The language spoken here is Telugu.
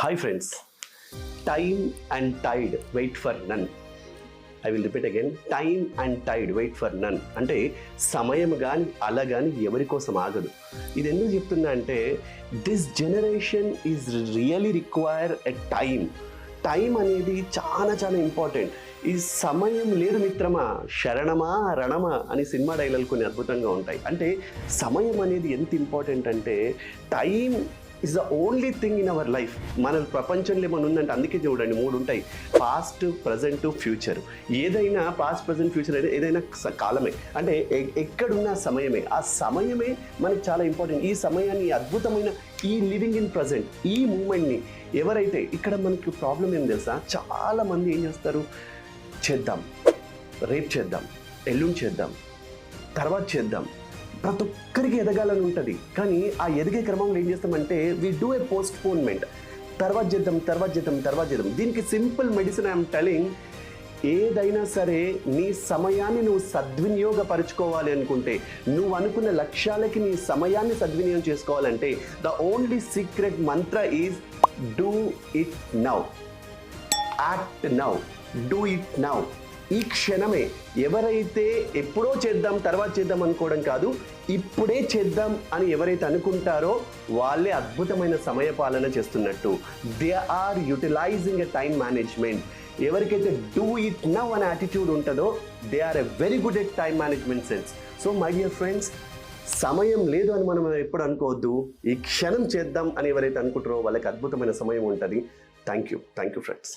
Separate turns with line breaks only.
Hi friends time and tide wait for none I will repeat again time and tide wait for none అంటే సమయం కానీ అల కానీ ఎవరి కోసం ఆగదు. ఇది ఎందుకు చెప్తున్నా అంటే this generation is really require a time time అనేది చాలా చాలా ఇంపార్టెంట్ ఈ సమయం లేదు మిత్రమా శరణమా రణమా అని సినిమా డైలాగ్ కొన్ని అద్భుతంగా ఉంటాయి. అంటే సమయం అనేది ఎంత ఇంపార్టెంట్ అంటే time is the only thing in our life మన ప్రపంచంలో ఏమైనా ఉందంటే అందుకే చూడండి మూడు ఉంటాయి. పాస్ట్ ప్రజెంట్ ఫ్యూచర్ ఏదైనా పాస్ట్ ప్రజెంట్ ఫ్యూచర్ అయితే ఏదైనా స- కాలమే. అంటే ఎక్కడున్న సమయమే. ఆ సమయమే మనకి చాలా ఇంపార్టెంట్ ఈ సమయాన్ని అద్భుతమైన ఈ లివింగ్ ఇన్ ప్రజెంట్ ఈ మూమెంట్ని ఎవరైతే ఇక్కడ మనకి ప్రాబ్లం ఏం తెలుసా? చాలామంది ఏం చేస్తారు? చేద్దాం. రేపు చేద్దాం. ఎల్లుండి చేద్దాం. తర్వాత చేద్దాం. ప్రతి ఒక్కరికి ఎదగాలని ఉంటుంది. కానీ ఆ ఎదిగే క్రమంలో ఏం చేస్తామంటే we do a postponement తర్వాత చేద్దాం తర్వాత చేద్దాం తర్వాత చేద్దాం. దీనికి సింపుల్ మెడిసిన్ ఐఎమ్ టెలింగ్ ఏదైనా సరే నీ సమయాన్ని నువ్వు సద్వినియోగపరచుకోవాలి అనుకుంటే నువ్వు అనుకున్న లక్ష్యాలకి నీ సమయాన్ని సద్వినియోగం చేసుకోవాలంటే the only secret mantra is do it now act now do it now ఈ క్షణమే ఎవరైతే ఎప్పుడో చేద్దాం తర్వాత చేద్దాం అనుకోవడం కాదు ఇప్పుడే చేద్దాం అని ఎవరైతే అనుకుంటారో వాళ్ళే అద్భుతమైన సమయ పాలన చేస్తున్నట్టు. They are utilising a time management ఎవరికైతే డూ ఇట్ నవ్ అనే యాటిట్యూడ్ ఉంటుందో they are a very good at time management sense so my dear friends సమయం లేదు అని మనం ఎప్పుడు అనుకోవద్దు. ఈ క్షణం చేద్దాం అని ఎవరైతే అనుకుంటారో వాళ్ళకి అద్భుతమైన సమయం ఉంటుంది. Thank you thank you friends